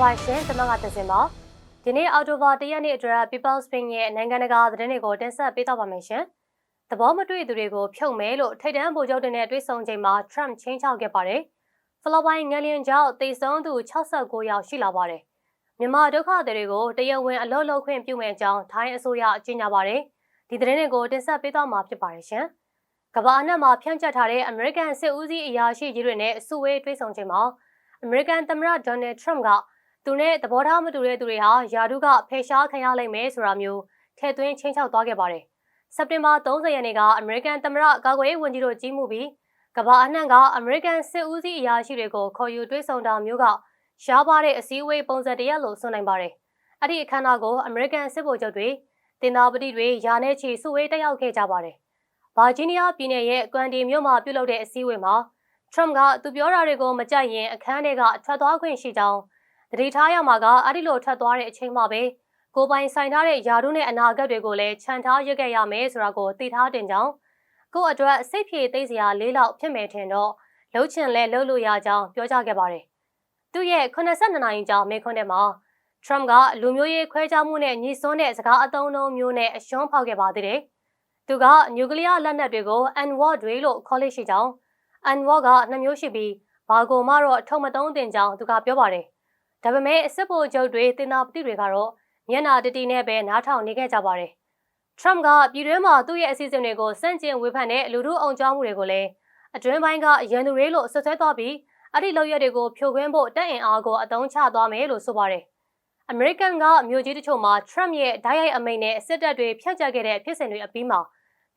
ပါရှင်ကျွန်မကတင်စင်ပါဒီနေ့အော်တိုဘာ၁ရက်နေ့အတွက် People's Spring ရဲ့နိုင်ငံတကာသတင်းတွေကိုတင်ဆက်ပေးတော့ပါမယ်ရှင်သဘောမတွေ့သူတွေကိုဖြုတ်မယ်လို့ထိတ်တန်းဗိုလ်ချုပ်တွေနဲ့တွေ့ဆုံချိန်မှာ Trump ချင်းချောက်ခဲ့ပါတယ်ဖလော်ပိုင်းငလျင်ကြောင့်တိတ်ဆုံးသူ69ယောက်ရှိလာပါတယ်မြန်မာဒုက္ခသည်တွေကိုတရားဝင်အလုပ်လုပ်ခွင့်ပြုမဲ့အကြောင်းထိုင်းအစိုးရကြေညာပါတယ်ဒီသတင်းတွေကိုတင်ဆက်ပေးတော့မှာဖြစ်ပါတယ်ရှင်ကမ္ဘာအနှံ့မှာဖြန့်ကျက်ထားတဲ့ American စစ်ဦးစီးအရာရှိကြီးတွေနဲ့အစုဝေးတွေ့ဆုံချိန်မှာ American သမ္မတ Donald Trump က သူနဲ့သဘောထားမတူတဲ့သူတွေဟာယာဒုကဖယ်ရှားခံရလိမ့်မယ်ဆိုတာမျိုးထည့်သွင်းချင်းချောက်သွားခဲ့ပါတယ်။စက်တင်ဘာ30ရက်နေ့က American သမ္မတကာကွယ်ရေးဝန်ကြီးတို့ကြီးမှုပြီးကမ္ဘာအနှံ့က American စစ်ဦးစီးအရာရှိတွေကိုခေါ်ယူတွေ့ဆုံတာမျိုးကရှားပါတဲ့အစည်းအဝေးပုံစံတရက်လို့ဆိုနိုင်ပါတယ်။အဲ့ဒီအခမ်းအနားကို American စစ်ဗိုလ်ချုပ်တွေတင်သားပတိတွေယာနဲ့ချီစုဝေးတက်ရောက်ခဲ့ကြပါတယ်။ဗာဂျီးနီးယားပြည်နယ်ရဲ့ကွမ်ဒီမြို့မှာပြုလုပ်တဲ့အစည်းအဝေးမှာ Trump ကသူပြောတာတွေကိုမကြိုက်ရင်အခန်းထဲကထွက်သွားခွင့်ရှိကြောင်း တတိထားရမှာကအဲ့ဒီလိုထွက်သွားတဲ့အချိန်မှပဲကိုပိုင်ဆိုင်ထားတဲ့ယာတို့နဲ့အနာဂတ်တွေကိုလည်းခြံထားရခဲ့ရမယ်ဆိုတာကိုသိထားတင်ကြောင်းကို့အတွက်စိတ်ဖြေသိစရာလေးလောက်ဖြစ်မယ်ထင်တော့လှုပ်ချင်လဲလှုပ်လို့ရကြောင်းပြောကြားခဲ့ပါတယ်။သူ့ရဲ့82နိုင်ကြောင်မေခွန်းထဲမှာ Trump ကလူမျိုးရေးခွဲခြားမှုနဲ့ညီစွန်းတဲ့စကားအသုံးအနှုန်းမျိုးနဲ့အရှုံးဖောက်ခဲ့ပါသေးတယ်။သူကနျူကလ িয়ার လက်နက်တွေကို N-word တွေလို့ခေါ်လို့ရှိကြောင်း N-word ကနှစ်မျိုးရှိပြီးဘာကိုမှတော့ထုံမသုံးတင်ကြောင်းသူကပြောပါတယ်။ ဒါပေမဲ့စစ်ဗိုလ်ချုပ်တွေတင်နာပတိတွေကတော့မျက်နာတတိနဲ့ပဲနားထောင်နေခဲ့ကြပါတယ်။ Trump ကပြည်တွင်းမှာသူ့ရဲ့အစီအစဉ်တွေကိုစန့်ကျင်ဝေဖန်တဲ့လူထုအောင်ကြောင်းမှုတွေကိုလည်းအတွင်းပိုင်းကရန်သူတွေလို့ဆွဆွဲသွားပြီးအဲ့ဒီလောက်ရက်တွေကိုဖြိုခွင်းဖို့တက်အင်အားကိုအသုံးချသွားမယ်လို့ဆိုပါတယ်။ American ကမြို့ကြီးတချို့မှာ Trump ရဲ့ဓာတ်ရိုက်အမိန့်နဲ့စစ်တပ်တွေဖျက်ချခဲ့တဲ့ဖြစ်စဉ်တွေအပြီးမှာ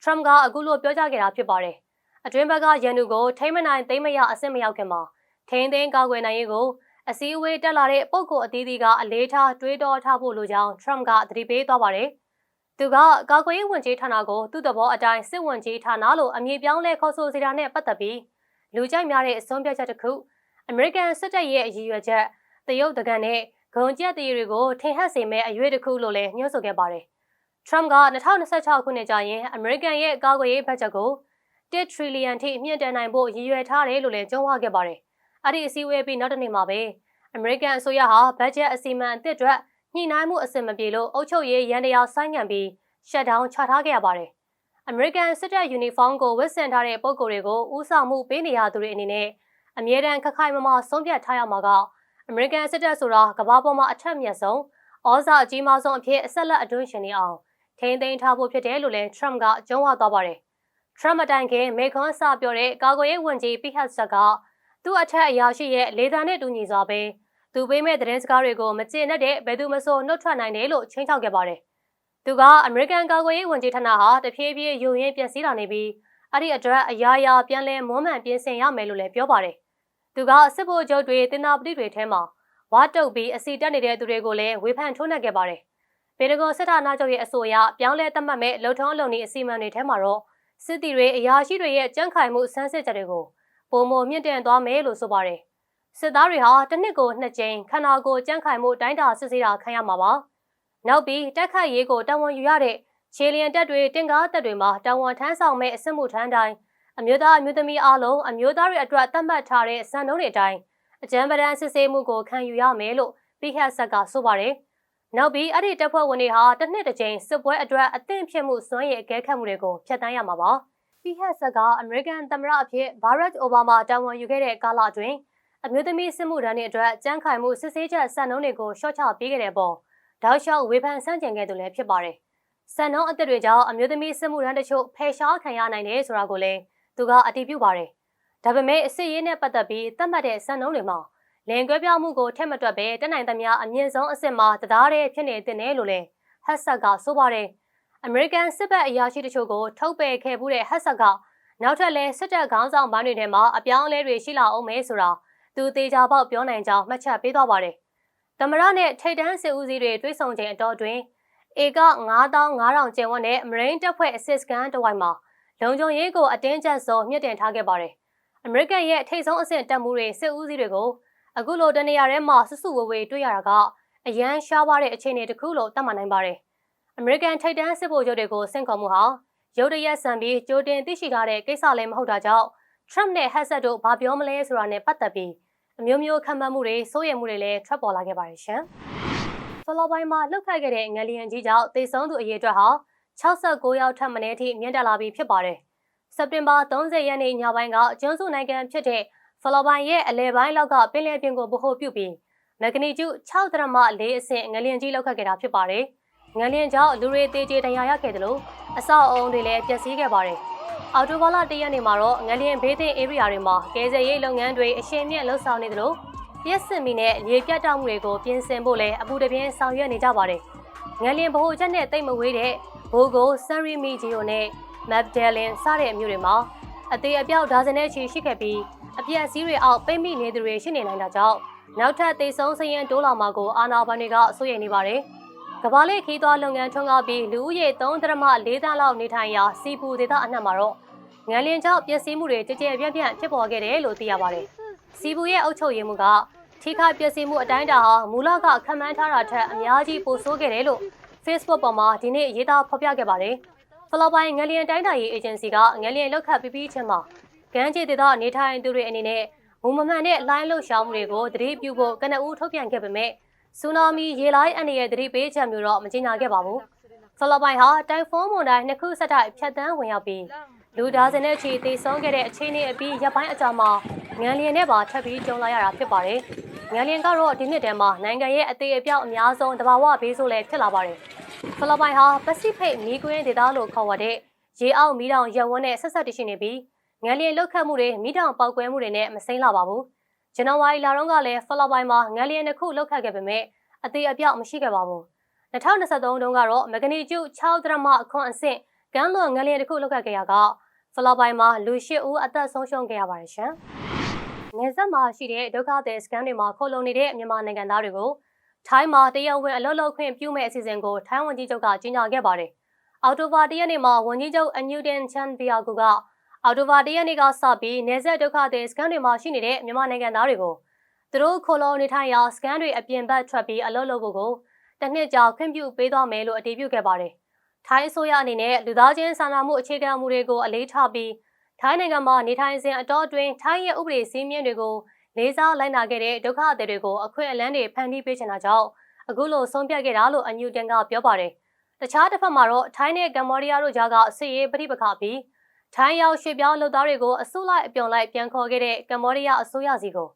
Trump ကအခုလိုပြောကြားခဲ့တာဖြစ်ပါတယ်။အတွင်းဘက်ကရန်သူကိုထိမ့်မနိုင်သိမ့်မရအဆင့်မရောက်ခင်မှာထိန်းသိမ်းကာကွယ်နိုင်ရေးကို အစည်းအဝေးတက်လာတဲ့ပုံကိုအသီးသီးကအလေးထားတွေးတောထားဖို့လိုကြောင်း Trump ကသတိပေးသွားပါတယ်။သူကကာကွယ်ရေးဝန်ကြီးဌာနကိုသူ့သဘောအတိုင်းစစ်ဝန်ကြီးဌာနလို့အမည်ပြောင်းလဲခေါ်ဆိုစီတာနဲ့ပတ်သက်ပြီးလူကြိုက်များတဲ့အဆုံးဖြတ်ချက်တစ်ခု American စစ်တပ်ရဲ့အရည်ရွယ်ချက်တရုတ်တကန်နဲ့ဂုံကျက်တည်တွေကိုထင်ဟပ်စေမဲ့အရွေးတစ်ခုလို့လည်းညွှန်ဆိုခဲ့ပါတယ်။ Trump က2026ခုနှစ်ကျရင် American ရဲ့ကာကွယ်ရေးဘတ်ဂျက်ကို1 trillion ထိမြင့်တက်နိုင်ဖို့ရည်ရွယ်ထားတယ်လို့လည်းကြုံးဝခဲ့ပါတယ်။ အဲ့ဒီအစည်းအဝေးပြီးနောက်တစ်နေ့မှာပဲ American အစိုးရဟာဘတ်ဂျက်အစီအမံအသစ်အတွက်ညှိနှိုင်းမှုအဆင်မပြေလို့အုပ်ချုပ်ရေးရန်တရားဆိုင်းငံ့ပြီး shutdown ချထားခဲ့ရပါတယ်။ American စစ်တပ်ယူနီဖောင်းကိုဝတ်ဆင်ထားတဲ့ပုံကိုယ်တွေကိုဦးဆောင်မှုပေးနေရသူတွေအနေနဲ့အမြဲတမ်းခခိုင်မမဆုံးဖြတ်ထားရမှာကအမေရိကန်စစ်တပ်ဆိုတာကမ္ဘာပေါ်မှာအထက်မြတ်ဆုံးဩဇာအကြီးမားဆုံးအဖြစ်အဆက်လက်အတွင်းရှင်နေအောင်ထိန်းသိမ်းထားဖို့ဖြစ်တယ်လို့လည်း Trump ကကြုံးဝသွားပါတယ်။ Trump အတိုင်ခင်မေခွန်းစပြောတဲ့ကာကွယ်ရေးဝန်ကြီးပိဟတ်ဆက်က သူ့အထက်အရာရှိရဲ့လေသံနဲ့တူညီစွာပဲသူပေးမဲ့သတင်းစကားတွေကိုမကျေနပ်တဲ့ဘယ်သူမဆိုနှုတ်ထွက်နိုင်တယ်လို့ချင်းချောက်ခဲ့ပါတယ်။သူကအမေရိကန်ကာကွယ်ရေးဝန်ကြီးဌာနဟာတဖြည်းဖြည်းယုံရင်ပျက်စီးလာနေပြီးအဲ့ဒီအတွက်အရာရာပြန်လဲမွမ်းမံပြင်ဆင်ရမယ်လို့လည်းပြောပါတယ်။သူကစစ်ဗိုလ်ချုပ်တွေတင်နာပတိတွေထဲမှာဝါတုတ်ပြီးအစီတက်နေတဲ့သူတွေကိုလည်းဝေဖန်ထိုးနှက်ခဲ့ပါတယ်။ပေတဂွန်စစ်ဌာနချုပ်ရဲ့အဆိုအရပြောင်းလဲသတ်မှတ်မဲ့လုံထုံးလုံနည်းအစီအမံတွေထဲမှာတော့စစ်တီတွေအရာရှိတွေရဲ့ကြန့်ခိုင်မှုစမ်းစစ်ချက်တွေကို ပုံမမြင့်တင်သွားမယ်လို့ဆိုပါတယ်။စစ်သားတွေဟာတစ်နှစ်ကိုနှစ်ကြိမ်ခန္ဓာကိုယ်ကြန့်ခိုင်မှုတိုင်းတာစစ်ဆေးတာခံရမှာပါ။နောက်ပြီးတက်ခတ်ရေးကိုတာဝန်ယူရတဲ့ခြေလျင်တက်တွေတင်ကားတက်တွေမှာတာဝန်ထမ်းဆောင်မဲ့အစစ်မှုထမ်းတိုင်းအမျိုးသားအမျိုးသမီးအားလုံးအမျိုးသားတွေအတွက်သတ်မှတ်ထားတဲ့စံနှုန်းတွေအတိုင်းအကြံပဒံစစ်ဆေးမှုကိုခံယူရမယ်လို့ပြီးခတ်ဆက်ကဆိုပါတယ်။နောက်ပြီးအဲ့ဒီတပ်ဖွဲ့ဝင်တွေဟာတစ်နှစ်တစ်ကြိမ်စစ်ပွဲအတွက်အသင့်ဖြစ်မှုစွမ်းရည်အကဲခတ်မှုတွေကိုဖျက်ဆီးရမှာပါ။ ပြီးခတ်ဆက်က အမေရိကန်သမ္မတအဖြစ်ဘာရက်အိုဘားမာတာဝန်ယူခဲ့တဲ့ကာလအတွင်းအမျိုးသမီးစစ်မှုထမ်းတွေအတွက်ကြမ်းခိုင်မှုစစ်ဆေးချက်စံနှုန်းတွေကိုရှော့ချပေးခဲ့တဲ့ပေါ်တောက်လျှောက်ဝေဖန်ဆန့်ကျင်ခဲ့သူလည်းဖြစ်ပါတယ်။စံနှုန်းအသစ်တွေကြောင့်အမျိုးသမီးစစ်မှုထမ်းတချို့ဖယ်ရှားခံရနိုင်တယ်ဆိုတာကိုလည်းသူကအတည်ပြုပါတယ်။ဒါပေမဲ့အစ်စ်ရေးနဲ့ပတ်သက်ပြီးသတ်မှတ်တဲ့စံနှုန်းတွေမှာလင်ကွဲပြောင်းမှုကိုထက်မတွက်ပဲတက်နိုင်သမျှအမြင့်ဆုံးအစ်စ်မှာတရားတဲ့ဖြစ်နေတဲ့နယ်လို့လည်းဟက်ဆက်ကဆိုပါတယ်။ American စစ်ဘက်အရာရှိတချို့ကိုထုတ်ပယ်ခဲ့မှုတဲ့ဟက်ဆက်ကနောက်ထပ်လဲစစ်တပ်ခေါင်းဆောင်ပိုင်းတွေထဲမှာအပြောင်းအလဲတွေရှိလာအောင်မဲဆိုတာသူသေးချာပေါက်ပြောနိုင်ကြောင်းမှတ်ချက်ပေးသွားပါတယ်။သမရနဲ့ထိတ်တန်းစစ်ဦးစီးတွေတွဲဆုံချိန်အတော်တွင်ဧက9500ကျန်ဝန်းနဲ့မရိန်းတပ်ဖွဲ့အစစ်စကန်တဝိုက်မှာလုံခြုံရေးကိုအတင်းကျပ်စွာမြင့်တင်ထားခဲ့ပါတယ်။အမေရိကန်ရဲ့ထိတ်ဆုံးအဆင့်တပ်မှုတွေစစ်ဦးစီးတွေကိုအခုလိုတနေရာထဲမှာဆဆူဝေဝေတွေ့ရတာကအရန်ရှားပါတဲ့အခြေအနေတစ်ခုလို့သတ်မှတ်နိုင်ပါတယ်။ American ထိပ်တန်းစစ်ဗိုလ်ချုပ်တွေကိုစင့်ခေါ်မှုဟာရုတ်တရက်ဆန်ပြီးကြိုတင်သိရှိထားတဲ့ကိစ္စလည်းမဟုတ်တာကြောင့် Trump နဲ့ Hassett တို့ဘာပြောမလဲဆိုတာနဲ့ပတ်သက်ပြီးအမျိုးမျိုးခံမှန်းမှုတွေစိုးရိမ်မှုတွေလည်းထွက်ပေါ်လာခဲ့ပါတယ်ရှင်။ဖလော်ပိုင်းမှာလှုပ်ခတ်ခဲ့တဲ့ငလျင်ကြီးကြောင့်သေဆုံးသူအရေအတွက်ဟာ69ယောက်ထပ်မံအထိမြင့်တက်လာပြီးဖြစ်ပါတယ်။စက်တင်ဘာ30ရက်နေ့ညပိုင်းကကျွန်းစုနိုင်ငံဖြစ်တဲ့ဖလော်ပိုင်းရဲ့အလဲပိုင်းလောက်ကပင်လယ်ပြင်ကိုဗဟိုပြုပြီးမဂနီကျူ6ဒရမ4အဆင့်ငလျင်ကြီးလှုပ်ခတ်ခဲ့တာဖြစ်ပါတယ်။ ငလျင်ကြောင့်လူတွေတေးကျေဒဏ်ရာရခဲ့တယ်လို့အဆောက်အအုံတွေလည်းပျက်စီးခဲ့ပါတယ်။အော်တိုဘာလ၁ရက်နေ့မှာတော့ငလျင်ဘေးသင့် area တွေမှာကယ်ဆယ်ရေးလုပ်ငန်းတွေအရှိန်မြင့်လှုပ်ဆောင်နေတယ်လို့ပြည့်စင်မီနဲ့ရေပြတ်တောက်မှုတွေကိုပြင်ဆင်ဖို့လည်းအပူတပြင်းဆောင်ရွက်နေကြပါတယ်။ငလျင်ဗဟိုချက်နဲ့တိတ်မဝေးတဲ့ဘိုဂိုဆန်ရီမီဂျီယိုနဲ့မက်ဒယ်လင်စတဲ့အမျိုးတွေမှာအသေးအပြောက်ဒါဇင်နဲ့ချီရှိခဲ့ပြီးအပြက်စီးတွေအောက်ပိတ်မိနေသူတွေရှိနေနိုင်တာကြောင့်နောက်ထပ်သေဆုံးစရင်တိုးလာမှာကိုအာနာဘန်တွေကစိုးရိမ်နေပါတယ်။ ကဘာလေးခီးသွွားလုပ်ငန်းထွန်းကားပြီးလူဦးရေ3.4တန်းလောက်နေထိုင်ရာစီပူဒေသအနှံ့မှာတော့ငလျင်ကြောင့်ပျက်စီးမှုတွေကြကြပြန့်ပြန့်ဖြစ်ပေါ်ခဲ့တယ်လို့သိရပါတယ်။စီပူရဲ့အုပ်ချုပ်ရေးမှုကထိခိုက်ပျက်စီးမှုအတိုင်းအတာဟာမူလကခံမှန်းထားတာထက်အများကြီးပိုဆိုးခဲ့တယ်လို့ Facebook ပေါ်မှာဒီနေ့ရေးသားဖော်ပြခဲ့ပါတယ်။ဖလော်ပိုင်းငလျင်တိုင်းတာရေးအေဂျင်စီကငလျင်လောက်ခတ်ပြီးပြီးချင်းမှာကမ်းခြေဒေသနေထိုင်သူတွေအနေနဲ့မူမမှန်တဲ့လိုင်းလှုပ်ရှားမှုတွေကိုသတိပြုဖို့ကနအူးထုတ်ပြန်ခဲ့ပေမဲ့ ဆူနာမီရေလိုင်းအန္တရာယ်သတိပေးချက်မျိုးတော့မကြေညာခဲ့ပါဘူး။ဖလော်ပိုင်းဟာတိုင်ဖွန်းမွန်တိုင်းနှစ်ခုဆက်တိုက်ဖြတ်တန်းဝင်ရောက်ပြီးလူဒါဇင်နဲ့ချီတေဆုံးခဲ့တဲ့အခြေအနေအပြီးရပ်ပိုင်းအကြာမှာငန်လျင်နဲ့ပါထပ်ပြီးကြုံလာရတာဖြစ်ပါတယ်။ငန်လျင်ကတော့ဒီနှစ်ထဲမှာနိုင်ငံရဲ့အသေးအပြောက်အများဆုံးတဘာဝဘေးဆိုးလည်းဖြစ်လာပါတယ်။ဖလော်ပိုင်းဟာပစိဖိတ်မီးကွင်းဒေသလို့ခေါ်ဝေါ်တဲ့ရေအောက်မီးတောင်ရပ်ဝန်းနဲ့ဆက်ဆက်တရှိနေပြီးငန်လျင်လုတ်ခတ်မှုတွေမိတောင်ပောက်ကွဲမှုတွေနဲ့မစိမ့်လာပါဘူး။ ဇန်နဝါရီလတုန်းကလည်းဖလော်ပိုင်းမှာငန်လျင်တစ်ခုလုတ်ခတ်ခဲ့ပေမဲ့အသေးအပြောက်မရှိခဲ့ပါဘူး။2023တုန်းကတော့မဂနီကျု6ဒရမအခွန်အဆင့်ကမ်းလွန်ငန်လျင်တစ်ခုလုတ်ခတ်ခဲ့ရကဖလော်ပိုင်းမှာလူ၈ဦးအသက်ဆုံးရှုံးခဲ့ရပါတယ်ရှင်။နေဆက်မှာရှိတဲ့ဒုက္ခသည်စခန်းတွေမှာခိုလုံနေတဲ့မြန်မာနိုင်ငံသားတွေကိုထိုင်းမှာတရားဝင်အလုပ်လုပ်ခွင့်ပြုမဲ့အစီအစဉ်ကိုထိုင်းဝန်ကြီးချုပ်ကကြေညာခဲ့ပါတယ်။အော်တိုဘာတရက်နေ့မှာဝန်ကြီးချုပ်အန်ယူဒန်ချန်ဘီယာကူက အော်တိုဘာတရက်နေ့ကစပြီးနေဆက်ဒုက္ခသည်စခန်းတွေမှာရှိနေတဲ့မြန်မာနိုင်ငံသားတွေကိုသူတို့ခိုလုံနေထိုင်ရာစခန်းတွေအပြင်ဘက်ထွက်ပြီးအလုပ်လုပ်ဖို့ကိုတစ်နှစ်ကြာခွင့်ပြုပေးသွားမယ်လို့အတည်ပြုခဲ့ပါတယ်။ထိုင်းအစိုးရအနေနဲ့လူသားချင်းစာနာမှုအခြေခံမှုတွေကိုအလေးထားပြီးထိုင်းနိုင်ငံမှာနေထိုင်စဉ်အတော်အတွင်းထိုင်းရဲ့ဥပဒေစည်းမျဉ်းတွေကိုလေးစားလိုက်နာခဲ့တဲ့ဒုက္ခသည်တွေကိုအခွင့်အလမ်းတွေဖန်တီးပေးချင်တာကြောင့်အခုလိုဆုံးဖြတ်ခဲ့တာလို့အန်ယူတန်ကပြောပါတယ်။တခြားတစ်ဖက်မှာတော့ထိုင်းနဲ့ကမ္ဘောဒီးယားတို့ကြားကစစ်ရေးပဋိပက္ခပြီး ထိုင်းရောက်ရွှေ့ပြောင်းလုပ်သားတွေကိုအစိုးလိုက်အပြုံလိုက်ပြန်ခေါ်ခဲ့တဲ့ကမ္ဘောဒီးယားအစိုးရစီကို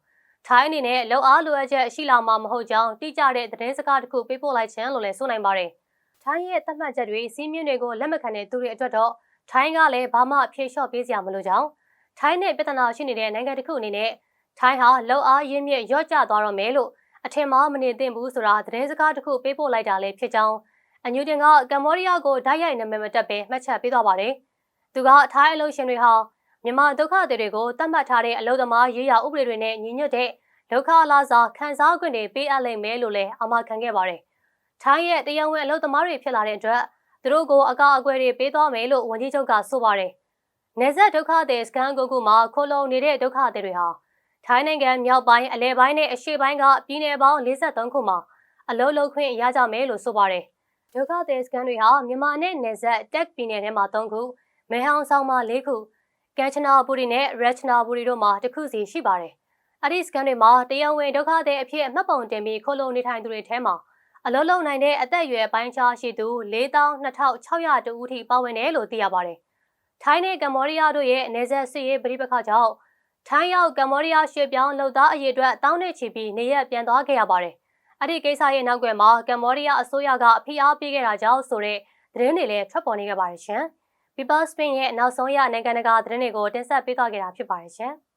ထိုင်းအနေနဲ့လောက်အားလိုအပ်ချက်ရှိလာမှာမဟုတ်ကြောင်းတိကျတဲ့သတင်းစကားတစ်ခုပေးပို့လိုက်ခြင်းလို့လည်းဆိုနိုင်ပါတယ်။ထိုင်းရဲ့သတ်မှတ်ချက်တွေစီးမြင့်တွေကိုလက်မခံတဲ့သူတွေအတွက်တော့ထိုင်းကလည်းဘာမှဖြေလျှော့ပေးစရာမလိုကြောင်းထိုင်းနဲ့ပြဿနာရှိနေတဲ့နိုင်ငံတစ်ခုအနေနဲ့ထိုင်းဟာလောက်အားရင်းမြစ်ရော့ကျသွားတော့မယ်လို့အထင်မှားမနေသင့်ဘူးဆိုတာသတင်းစကားတစ်ခုပေးပို့လိုက်တာလည်းဖြစ်ကြောင်းအန်ယူတင်ကကမ္ဘောဒီးယားကိုဓာတ်ရိုက်နာမည်မတက်ပဲမှတ်ချက်ပေးသွားပါတယ်။ သူကထိုင်းအလုပ်ရှင်တွေဟာမြန်မာဒုက္ခသည်တွေကိုတတ်မှတ်ထားတဲ့အလုပ်သမားရေးရာဥပဒေတွေနဲ့ညီညွတ်တဲ့ဒုက္ခလာစာခံစား권တွေပေးအပ်လိမ့်မယ်လို့လည်းအမှားခံခဲ့ပါတယ်။ထိုင်းရဲ့တရားဝင်အလုပ်သမားတွေဖြစ်လာတဲ့အတွက်သူတို့ကိုအကာအကွယ်တွေပေးသွားမယ်လို့ဝန်ကြီးချုပ်ကဆိုပါတယ်။နေဆက်ဒုက္ခသည်စကန်ကိုကူမှာခိုလုံနေတဲ့ဒုက္ခသည်တွေဟာထိုင်းနိုင်ငံမြောက်ပိုင်းအလဲပိုင်းနဲ့အရှေ့ပိုင်းကပြည်နယ်ပေါင်း53ခုမှာအလုပ်လုပ်ခွင့်ရကြမယ်လို့ဆိုပါတယ်။ဒုက္ခသည်စကန်တွေဟာမြန်မာနဲ့နယ်စပ်တက်ပြည်နယ်ထဲမှာ3ခု၊ မဲဟောင်ဆောင်မှာ4ခု၊ကန်ချနာဘူရီနဲ့ရက်ချနာဘူရီတို့မှာတစ်ခုစီရှိပါတယ်။အဲ့ဒီစကန်တွေမှာတရားဝင်ဒုက္ခသည်အဖြစ်အမှတ်ပုံတင်ပြီးခိုလုံနေထိုင်သူတွေထဲမှာအလုံးလုံးနိုင်တဲ့အသက်အရွယ်ပိုင်းခြားရှိသူ42,600တူဦးထိပါဝင်တယ်လို့သိရပါတယ်။ထိုင်းနဲ့ကမ္ဘောဒီးယားတို့ရဲ့အနေဆက်စစ်ရေးပြိပခါကြောင့်ထိုင်းရောက်ကမ္ဘောဒီးယားရွှေ့ပြောင်းလုပ်သားအရေးအတွက်တောင်းနေချီပြီးနေရက်ပြန်သွားခဲ့ရပါတယ်။အဲ့ဒီကိစ္စရဲ့နောက်ွယ်မှာကမ္ဘောဒီးယားအစိုးရကဖိအားပေးခဲ့တာကြောင့်ဆိုတဲ့သတင်းတွေလည်းထွက်ပေါ်နေခဲ့ပါတယ်ရှင်။ People Spin ရဲ့နောက်ဆုံးရနိုင်ငံတကာသတင်းတွေကိုတင်ဆက်ပေးသွားခဲ့တာဖြစ်ပါတယ်ရှင်။